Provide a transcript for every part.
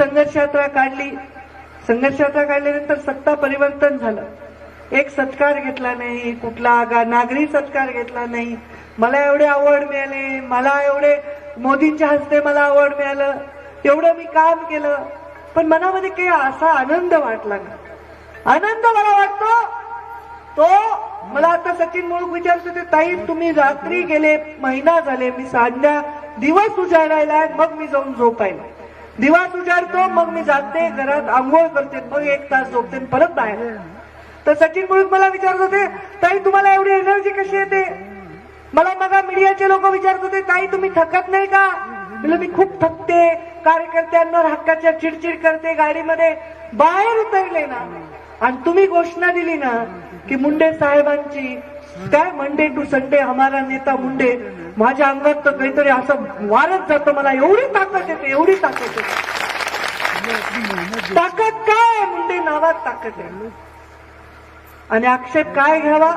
मी संघर्ष यात्रा काढली. संघर्ष यात्रा काढल्यानंतर सत्ता परिवर्तन झालं. एक सत्कार घेतला नाही कुठला गा- नागरी सत्कार घेतला नाही. मला एवढे अवॉर्ड मिळाले मला एवढे मोदींच्या हस्ते मला अवॉर्ड मिळालं. एवढं मी काम केलं. पण मनामध्ये काही असा आनंद वाटला नाही. आनंद मला वाटतो तो मला आता सचिन मुळूक विचारतो ते ताई तुम्ही रात्री गेले महिना झाले मी सांध्या दिवस उजाडायला मग मी जाऊन झोपायला. दिवा उजाडतो मग मी जाते. घरात आंघोळ करते. मग एक तास झोपते परत बाहेर. तर सचिन मुळूक मला विचारत होते ताई तुम्हाला एवढी एनर्जी कशी येते? मला बघा मीडियाचे लोक विचारत होते ताई तुम्ही थकत नाही का? मी खूप थकते. कार्यकर्त्यांवर हक्काच्या चिडचिड करते गाडीमध्ये. बाहेर उतरले ना. आणि तुम्ही घोषणा दिली ना की मुंडे साहेबांची काय मंडे टू संडे हमारा नेता मुंडे माझ्या अंगात तर काहीतरी असं वारत जातं मला. एवढी ताकद येते एवढी ताकद येते. ताकद काय? मुंडे नावात ताकद आहे. आणि आक्षेप काय घ्यावा?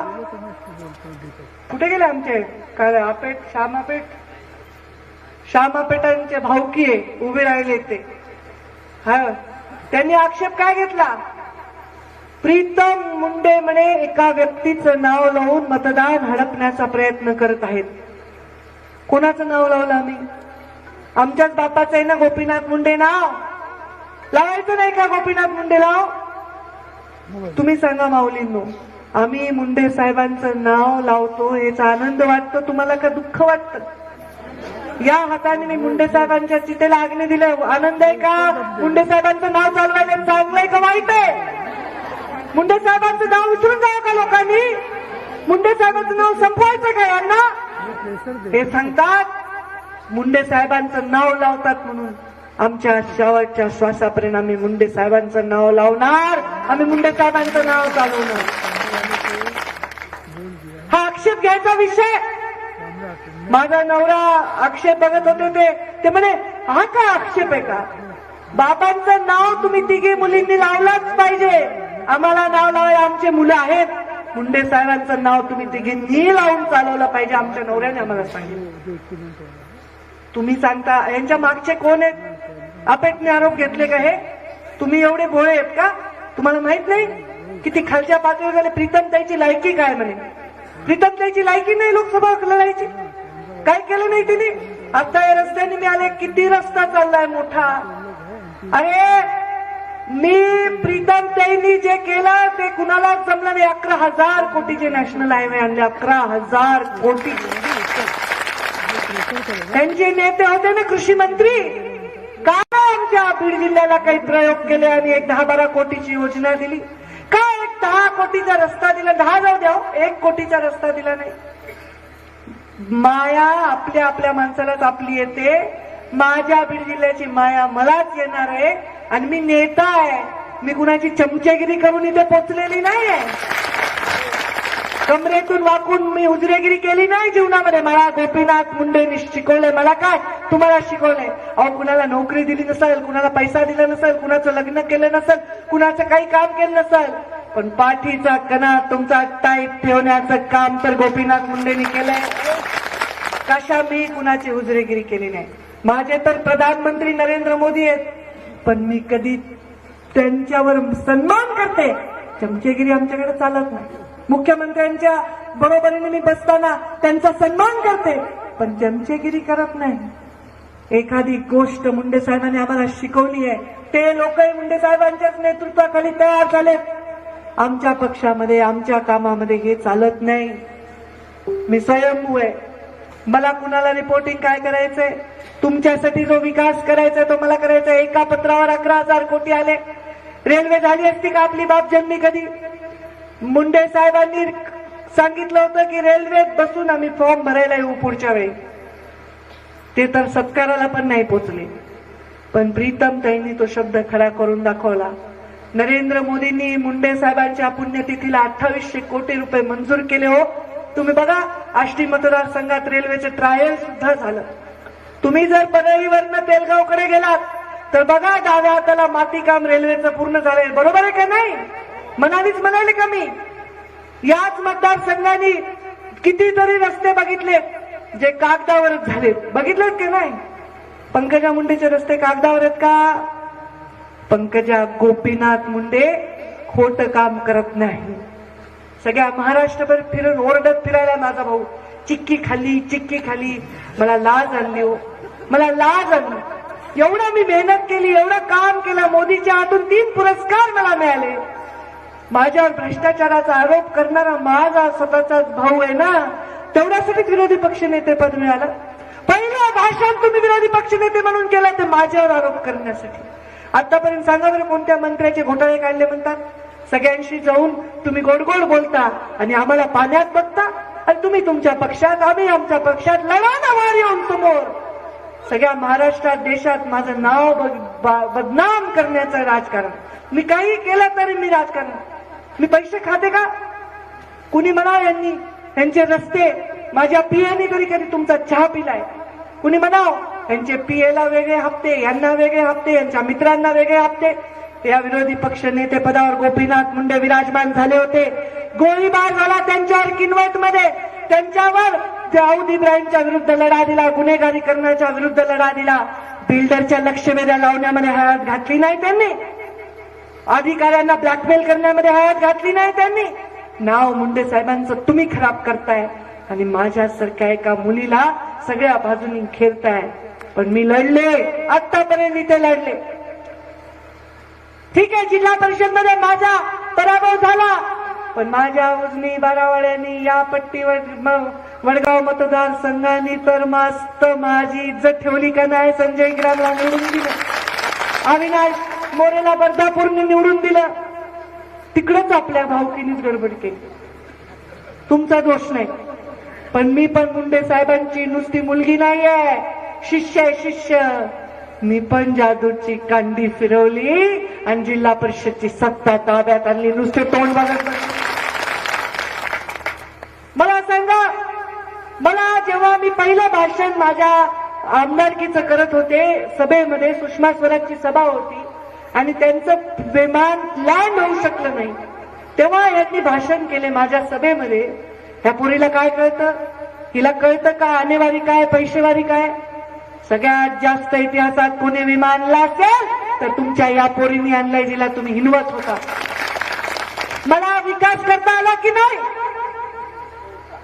कुठे गेले आमचे? काय आपेट श्यामापेठ श्यामापेठांचे भाऊकी आहे उभे राहिले ते. हा. त्यांनी आक्षेप काय घेतला? प्रीतम मुंडे म्हणे एका व्यक्तीचं नाव लावून मतदान हडपण्याचा प्रयत्न करत आहेत. कोणाचं नाव लावलं आम्ही? आमच्याच बापाचं आहे ना गोपीनाथ मुंडे नाव? लावायचं नाही का गोपीनाथ मुंडे लाव तुम्ही सांगा माऊलींनो आम्ही मुंडे साहेबांचं नाव लावतो याचा आनंद वाटतो तुम्हाला का दुःख वाटतं? या हाताने मी मुंडे साहेबांच्या चितेला आग्ने दिलं. आनंद आहे का? मुंडे साहेबांचं नाव चालवायला चांगलंय आहे का वाईट आहे? मुंडे साहेबांचं नाव विसरून जावं का लोकांनी? मुंडे साहेबांचं नाव संपवायचं का यांना? हे सांगतात मुंडे साहेबांचं नाव लावतात म्हणून. आमच्या शेवटच्या श्वासापर्यंत आम्ही मुंडे साहेबांचं नाव लावणार आम्ही मुंडे साहेबांचं नाव चालवणार. हा आक्षेप घ्यायचा विषय. माझा नवरा आक्षेप बघत होते ते. ते म्हणे हा का आक्षेप आहे का? बाबांचं नाव तुम्ही तिघे मुलींनी लावलंच पाहिजे. आम्हाला नाव लावायला आमचे मुलं आहेत. मुंडे साहेबांचं नाव तुम्ही तिघींनी लावून चालवलं पाहिजे आमच्या नवऱ्याने आम्हाला सांगितलं. तुम्ही सांगता यांच्या मागचे कोण आहेत? अपेटने आरोप घेतले का हे? तुम्ही एवढे भोळे आहेत का? तुम्हाला माहीत नाही? किती खालच्या पातळीवर झाले प्रीतम ताईची लायकी काय म्हणे? प्रीतम ताईची लायकी नाही लोकसभा लढायची. काय केलं नाही तिने? आता या रस्त्याने मी आले किती रस्ता चाललाय मोठा? अरे मी प्रीतम ताईंनी जे केलं ते कुणाला जमलं नाही. अकरा हजार कोटीचे नॅशनल हायवे आणले अकरा हजार कोटी. त्यांचे नेते होते ना कृषी मंत्री. का आमच्या बीड जिल्ह्याला काही प्रयोग केले आणि एक दहा बारा कोटीची योजना दिली? का एक दहा कोटीचा रस्ता दिला? दहा जाऊ द्या हो, एक कोटीचा रस्ता दिला नाही. माया आपल्या आपल्या माणसालाच आपली येते. माझ्या बीड जिल्ह्याची माया मलाच येणार आहे. आणि मी नेता आहे. मी कुणाची चमचेगिरी करून इथे पोचलेली नाही कमरेतून वाकून मी उजरेगिरी केली नाही जीवनामध्ये. मला गोपीनाथ मुंडेंनी शिकवले. मला काय? तुम्हाला शिकवले. अहो कुणाला नोकरी दिली नसेल कुणाला पैसा दिला नसेल कुणाचं लग्न केलं नसेल कुणाचं काही काम केलं नसेल. पण पाठीचा कणा तुमचा टाईट ठेवण्याचं काम तर गोपीनाथ मुंडेंनी केलंय. कशा मी कुणाची उजरेगिरी केली नाही? माझे तर प्रधानमंत्री नरेंद्र मोदी आहेत. पण मी कधी त्यांच्यावर सन्मान करते. चमचेगिरी आमच्याकडे चालत नाही. मुख्यमंत्र्यांच्या बरोबरीने मी बसताना त्यांचा सन्मान करते पण चमचेगिरी करत नाही. एखादी गोष्ट मुंडे साहेबांनी आम्हाला शिकवली आहे. ते लोकही मुंडे साहेबांच्याच नेतृत्वाखाली तयार झाले. आमच्या पक्षामध्ये आमच्या कामामध्ये हे चालत नाही. मी स्वयंभू आहे. मला कुणाला रिपोर्टिंग काय करायचंय? तुमच्यासाठी जो विकास करायचा तो मला करायचा आहे. एका पत्रावर अकरा हजार कोटी आले. रेल्वे झाली असती का आपली बाप जन्मी कधी? मुंडे साहेबांनी सांगितलं होतं की रेल्वेत बसून आम्ही फॉर्म भरायला येऊ पुढच्या वेळी. ते तर सत्काराला पण नाही पोचले. पण प्रीतम ताईंनी तो शब्द खरा करून दाखवला. नरेंद्र मोदींनी मुंडे साहेबांच्या पुण्यतिथीला अठ्ठावीसशे कोटी रुपये मंजूर केले हो. तुम्ही बघा आष्टी मतदारसंघात रेल्वेचे ट्रायल सुद्धा झालं. तुम्ही जर पदवीवरनं तेलगावकडे गेलात तर बघा डाव्या हाताला मातीकाम रेल्वेचं पूर्ण झालंय. बरोबर आहे का नाही? म्हणालीच म्हणाले का मी? याच मतदारसंघाने कितीतरी रस्ते बघितले जे कागदावरच झाले. बघितलेत की नाही? पंकजा मुंडेचे रस्ते कागदावर आहेत का? पंकजा गोपीनाथ मुंडे खोट काम करत नाही. सगळ्या महाराष्ट्रभर फिरून ओरडत फिरायला माझा भाऊ चिक्की खाल्ली चिक्की खाली मला लाज आणली हो मला लाज आणली. एवढं मी मेहनत केली एवढं काम केलं मोदीच्या हातून तीन पुरस्कार मला मिळाले. माझ्यावर भ्रष्टाचाराचा आरोप करणारा माझा स्वतःचाच भाऊ आहे ना तेवढ्यासाठी विरोधी पक्षनेते पद मिळालं. पहिलं भाषण तुम्ही विरोधी पक्षनेते म्हणून केलं ते माझ्यावर आरोप करण्यासाठी. आतापर्यंत सांगा बरं कोणत्या मंत्र्याचे घोटाळे काढले म्हणतात? सगळ्यांशी जाऊन तुम्ही गोड गोड बोलता आणि आम्हाला पाण्यात बघता आणि तुम्ही तुमच्या पक्षात आम्ही आमच्या पक्षात लढा ना वार येऊन समोर. सगळ्या महाराष्ट्रात देशात माझं नाव बा- बदनाम करण्याचं राजकारण. मी काही केलं तरी मी राजकारण. मी पैसे खाते का? कुणी म्हणा यांनी? यांचे रस्ते माझ्या पियाने कधी कधी तुमचा चहा पिलाय. कुणी म्हणाव? यांचे पिएला वेगळे हप्ते यांना वेगळे हप्ते यांच्या मित्रांना वेगळे हप्ते. या विरोधी पक्ष नेते पदावर गोपीनाथ मुंडे विराजमान झाले होते. गोळीबार झाला त्यांच्यावर किनवटमध्ये त्यांच्यावर दाऊद इब्राहिमच्या विरुद्ध लढा दिला गुन्हेगारी करण्याच्या विरुद्ध लढा दिला. बिल्डरच्या लक्षवेध्या लावण्यामध्ये हयात घातली नाही त्यांनी. अधिकाऱ्यांना ब्लॅकमेल करण्यामध्ये हयात घातली नाही त्यांनी. नाव मुंडे साहेबांचं तुम्ही खराब करताय आणि माझ्यासारख्या एका मुलीला सगळ्या बाजूनी खेळताय पण मी लढले. आतापर्यंत इथे लढले. ठीक आहे जिल्हा परिषदमध्ये माझा पराभव झाला. पण माझ्या उजनी बारावाड्यांनी या पट्टीवर म- वडगाव मतदारसंघाने तर मस्त माझी इज्जत ठेवली का नाही संजय ग्रामला निवडून दिलं. अविनाश मोरेला बर्धापूरने निवडून दिलं. तिकडंच आपल्या भावकीनीच गडबड केली. तुमचा दोष नाही. पण मी पण मुंडे साहेबांची नुसती मुलगी नाहीये. शिष्य आहे शिष्य. मी पण जादूची कांडी फिरवली. आणि जिल्हा परिषदची सत्ता ताब्यात आणली. नुसते तोंड बघत मला सांगा मला जेव्हा मी पहिलं भाषण माझ्या आमदारकीचं करत होते सभेमध्ये सुषमा स्वराजची सभा होती आणि त्यांचं विमान लँड होऊ शकलं नाही तेव्हा यांनी भाषण केले माझ्या सभेमध्ये. ह्या पुरीला काय कळतं? हिला कळतं का आणेवारी काय पैसेवारी काय? सगळ्यात जास्त इतिहासात पुणे विमानला असेल तर तुमच्या या पोरीने आणलाय जिला तुम्ही हिनवत होता. मला विकास करता आला की नाही?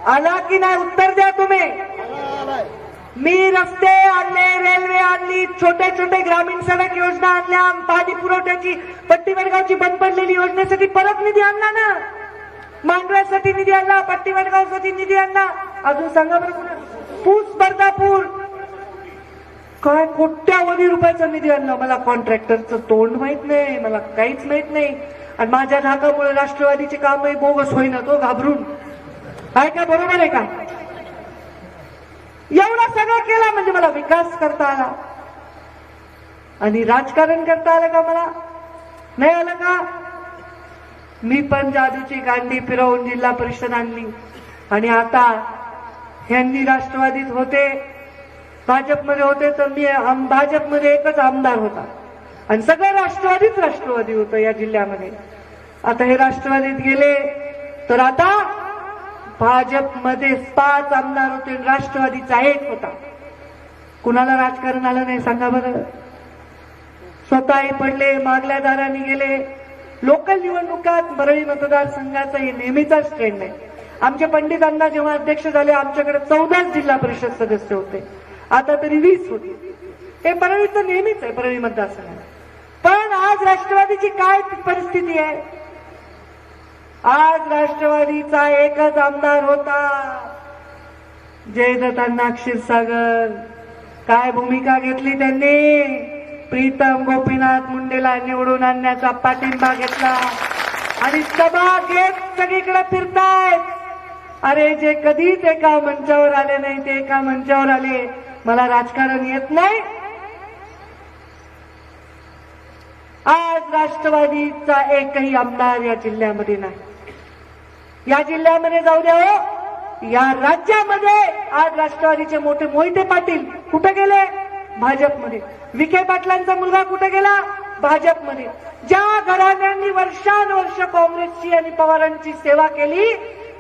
आला की नाही? उत्तर द्या तुम्ही. मी रस्ते आणले रेल्वे आणली छोटे छोटे ग्रामीण सडक योजना आणल्या पाणी पुरवठ्याची पट्टीवडगावची बंद पडलेली योजनेसाठी परत निधी आणला ना? मांडव्यासाठी निधी आणला पट्टीवडगावसाठी निधी आणला. अजून सांगा बरं पूस स्पर्धापूर काय कोट्यावधी रुपयाचा निधी आणला? मला कॉन्ट्रॅक्टरचं तोंड माहीत नाही मला काहीच माहीत नाही. आणि माझ्या धाकामुळे राष्ट्रवादीचे काम बोगस होईना तो घाबरून. आहे का? बरोबर आहे का? एवढा सगळं केला म्हणजे मला विकास करता आला. आणि राजकारण करता आलं का मला? नाही आलं का? मी पण जादूची गांडी फिरवून जिल्हा परिषद आणली. आणि आता ह्यांनी राष्ट्रवादीत होते. भाजपमध्ये होते तर मी आम- भाजपमध्ये एकच आमदार होता. आणि सगळं राष्ट्रवादीच राष्ट्रवादी होतं या जिल्ह्यामध्ये. आता हे राष्ट्रवादीत गेले तर आता भाजपमध्ये पाच आमदार होते आणि राष्ट्रवादीचा एक होता. कुणाला राजकारण आलं नाही सांगा बरं. स्वतःही पडले मागल्या दाराने गेले. लोकल निवडणुकात बरळी मतदारसंघाचा हे नेहमीचाच ट्रेंड आहे. आमचे पंडितांना जेव्हा अध्यक्ष झाले आमच्याकडे चौदाच जिल्हा परिषद सदस्य होते. आता तरी वीस होती. हे परळीचं नेहमीच आहे परळी मतदारसंघात पण आज राष्ट्रवादीची काय परिस्थिती आहे? आज राष्ट्रवादीचा एकच आमदार होता. जयदत्तांना क्षीरसागर काय भूमिका घेतली त्यांनी? प्रीतम गोपीनाथ मुंडेला निवडून आणण्याचा पाठिंबा घेतला. आणि सभा घेत सगळीकडे फिरतायत. अरे जे कधीच एका मंचावर आले नाही ते एका मंचावर आले. मला राजकारण येत नाही. आज राष्ट्रवादीचा एकही आमदार या जिल्ह्यामध्ये नाही. या जिल्ह्यामध्ये जाऊ द्या हो. या राज्यामध्ये आज राष्ट्रवादीचे मोठे मोहिते पाटील कुठे गेले? भाजपमध्ये. विखे पाटलांचा मुलगा कुठे गेला? भाजपमध्ये. ज्या घराण्यांनी वर्षानुवर्ष काँग्रेसची आणि पवारांची सेवा केली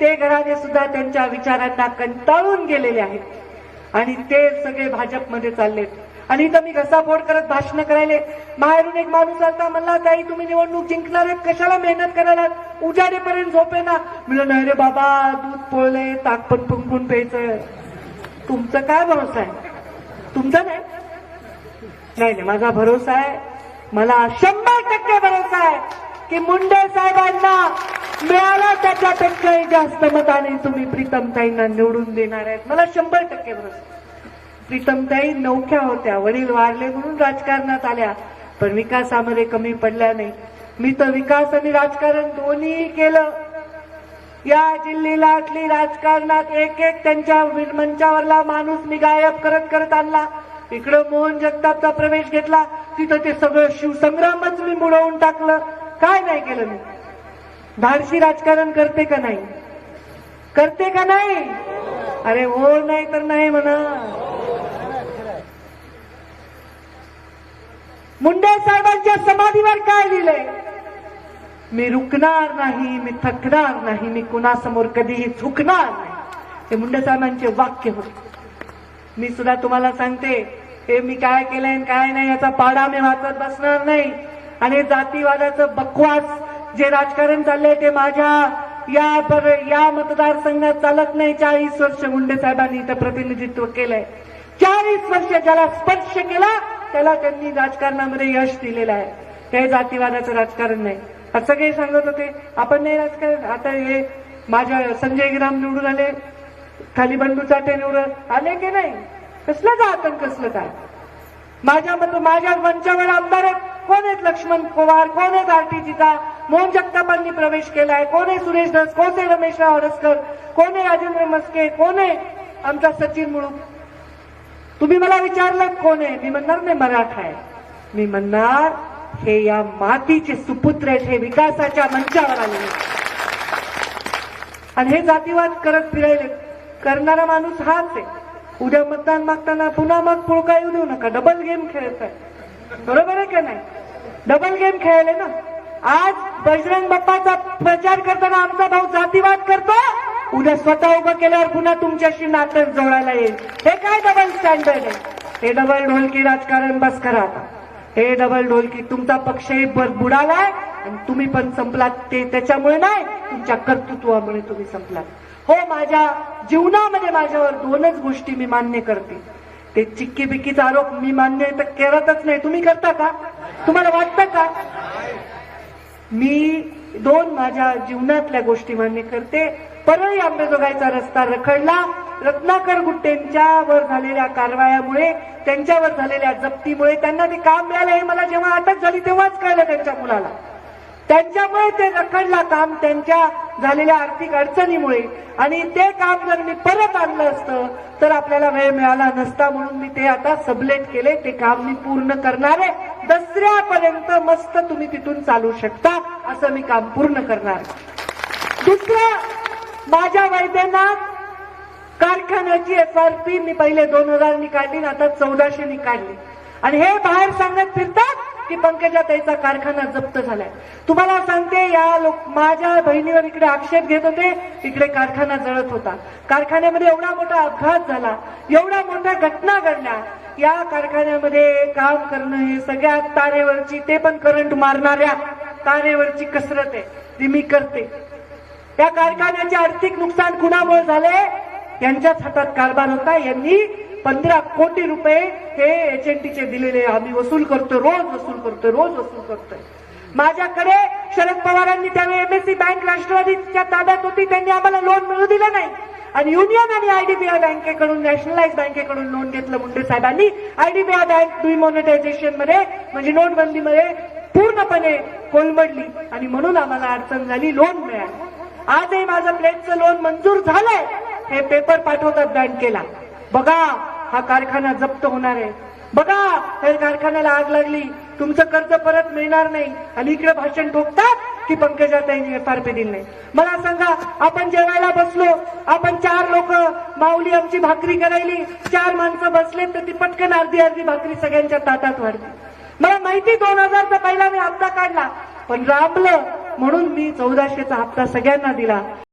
ते घराणे सुद्धा त्यांच्या विचारांना कंटाळून गेलेले आहेत. आणि ते सगळे भाजपमध्ये चाललेत. आणि इथं मी घसाफोड करत भाषण करायले. बाहेरून एक माणूस आलता म्हणला ताई तुम्ही निवडणूक जिंकणार आहेत कशाला मेहनत करायला उजाडेपर्यंत झोपे ना म्हणलं नाही रे बाबा दूध पोळले ताक पण फुंकून प्यायचं तुमचं काय भरोसा आहे? तुमचा नाही. नाही नाही माझा भरोसा आहे. मला शंभर टक्के भरोसा आहे की मुंडे साहेबांना मिळाला त्याच्या टक्के जास्त मताने तुम्ही प्रीतमताईंना निवडून देणार आहेत. मला शंभर टक्के भरोसा. प्रीतमताई नौख्या होत्या वडील वारले म्हणून राजकारणात आल्या पण विकासामध्ये कमी पडल्या नाही. मी तर विकास आणि राजकारण दोन्ही केलं. या जिल्ह्यातली राजकारणात एक एक त्यांच्या मंचावरला माणूस मी गायब करत करत आणला. इकडं मोहन जगतापचा प्रवेश घेतला तिथं ते सगळं शिवसंग्रामच मी बुडवून टाकलं. काय नाही केलं मी. धाडशी राजकारण करते का नाही? करते का नाही? अरे हो नाही तर नाही म्हणा. मुंडे साहेबांच्या समाधीवर काय लिहिलंय? मी रुकणार नाही मी थकणार नाही मी कुणासमोर कधीही झुकणार नाही. हे मुंडे साहेबांचे वाक्य होत. मी सुद्धा तुम्हाला सांगते हे मी काय केलंय आणि काय नाही याचा पाडा मी वाचत बसणार नाही. आणि जातीवादाचं बकवास जे राजकारण चाललंय ते माझ्या या पर या मतदारसंघात चालत नाही. चाळीस वर्ष मुंडे साहेबांनी इथं प्रतिनिधित्व केलंय. चाळीस वर्ष ज्याला स्पर्श केला त्याला त्यांनी राजकारणामध्ये यश दिलेलं आहे. हे जातीवादाचं राजकारण नाही. असं सगळे सांगत होते आपण नाही राजकारण. आता हे माझ्या संजय ग्राम निवडून आले खाली बंडू चाटे निवडून आले की नाही? कसलं का आतंक कसलं काय? माझ्या मत माझ्या मंचावर आमदार आहेत. कोण आहेत लक्ष्मण पवार? कोण आहेत आरटीजीचा मोहन जगतापांनी प्रवेश केलाय. कोण आहे सुरेश धस? कोण आहे रमेशराव हडसकर कोण आहे राजेंद्र मस्के कोण आहे आमचा सचिन मुळूक तुम्ही मला विचारलं कोण आहे? मी म्हणणार नाही मराठा आहे. मी म्हणणार हे या मातीचे सुपुत्र आहेत. हे विकासाच्या मंचावर आलेले आणि हे जातीवाद करत फिरायले. करणारा माणूस हाच आहे. उद्या मतदान मागताना पुन्हा मग पुळका येऊ देऊ नका. डबल गेम खेळत आहे. बरोबर आहे का नाही? डबल गेम खेळले ना? आज बजरंग बाप्पाचा प्रचार करताना आमचा भाऊ जातीवाद करतो. उद्या स्वतः उभं केल्यावर पुन्हा तुमच्याशी नातं जोडायला येईल. हे काय डबल स्टँडर्ड आहे? हे डबल ढोलकी राजकारण बस करा आता. हे डबल ढोलकी तुमचा पक्षही बुडालाय आणि तुम्ही पण संपलात ते त्याच्यामुळे नाही तुमच्या कर्तृत्वामुळे तुम्ही संपलात. हो माझ्या जीवनामध्ये माझ्यावर दोनच गोष्टी मी मान्य करते. ते चिक्की बिक्कीचा आरोप मी मान्य तर करतच नाही. तुम्ही करता का? तुम्हाला वाटतं का? मी दोन माझ्या जीवनातल्या गोष्टी मान्य करते. परळी आंबेजोगाईचा रस्ता रखडला. रत्नाकर गुट्टेंच्या वर झालेल्या कारवायामुळे त्यांच्यावर झालेल्या जप्तीमुळे त्यांना ते काम मिळालं. हे मला जेव्हा अटक झाली तेव्हाच कळलं त्यांच्या मुलाला. त्यांच्यामुळे ते रखडला काम त्यांच्या झालेल्या आर्थिक अडचणीमुळे. आणि ते काम जर मी परत आणलं असतं तर आपल्याला वेळ मिळाला नसता म्हणून मी ते आता सबलेट केले. ते काम मी पूर्ण करणार आहे. दसऱ्यापर्यंत मस्त तुम्ही तिथून चालू शकता असं मी काम पूर्ण करणार. दुसरं माझ्या वैद्यनाथ कारखान्याची एफ आर पी मी पहिले दोन हजारनी काढली आणि आता चौदाशेनी काढली आणि हे बाहेर सांगत फिरतात की पंकजाताईचा कारखाना जप्त झालाय. तुम्हाला सांगते या लोक माझ्या बहिणीवर इकडे आक्षेप घेत होते इकडे कारखाना जळत होता. कारखान्यामध्ये एवढा मोठा अपघात झाला एवढ्या मोठ्या घटना घडल्या या कारखान्यामध्ये काम करणं हे सगळ्यात तारेवरची ते पण करंट मारणाऱ्या तारेवरची कसरत आहे ती मी करते. त्या कारखान्याचे आर्थिक नुकसान कुणामुळे झाले? यांच्याच हातात कारभार होता. यांनी पंधरा कोटी रुपये हे एच एन टीचे दिलेले आम्ही वसूल करतोय रोज वसूल करतोय रोज वसूल करतोय माझ्याकडे शरद पवारांनी त्यावेळी एमएससी बँक राष्ट्रवादीच्या ताब्यात होती त्यांनी आम्हाला लोन मिळू दिलं नाही. आणि युनियन आणि आयडीबीआय बँकेकडून नॅशनलाइज बँकेकडून लोन घेतलं मुंडे साहेबांनी. आयडीबीआय बँक डिमॉनिटायझेशनमध्ये म्हणजे नोटबंदीमध्ये पूर्णपणे कोलमडली. आणि म्हणून आम्हाला अडचण झाली लोन मिळालं. आजही माझं प्लेटचं लोन मंजूर झालंय. हे पेपर पाठवतात बँकेला. बघा हा कारखाना जप्त होणार आहे. बघा हे कारखान्याला आग लागली. तुमचं कर्ज परत मिळणार नाही. आणि इकडे भाषण ठोकतात. की पंकजाताईंनी एफ दिली नाही. मला सांगा आपण जेवायला बसलो आपण चार लोक माऊली आमची भाकरी करायली चार माणसं बसले तर ती पटकन अर्धी अर्धी भाकरी सगळ्यांच्या ताटात वाढली. मला माहिती दोन हजारचा पहिला मी हप्ता काढला पण राबलं म्हणून मी चौदाशेचा हप्ता सगळ्यांना दिला.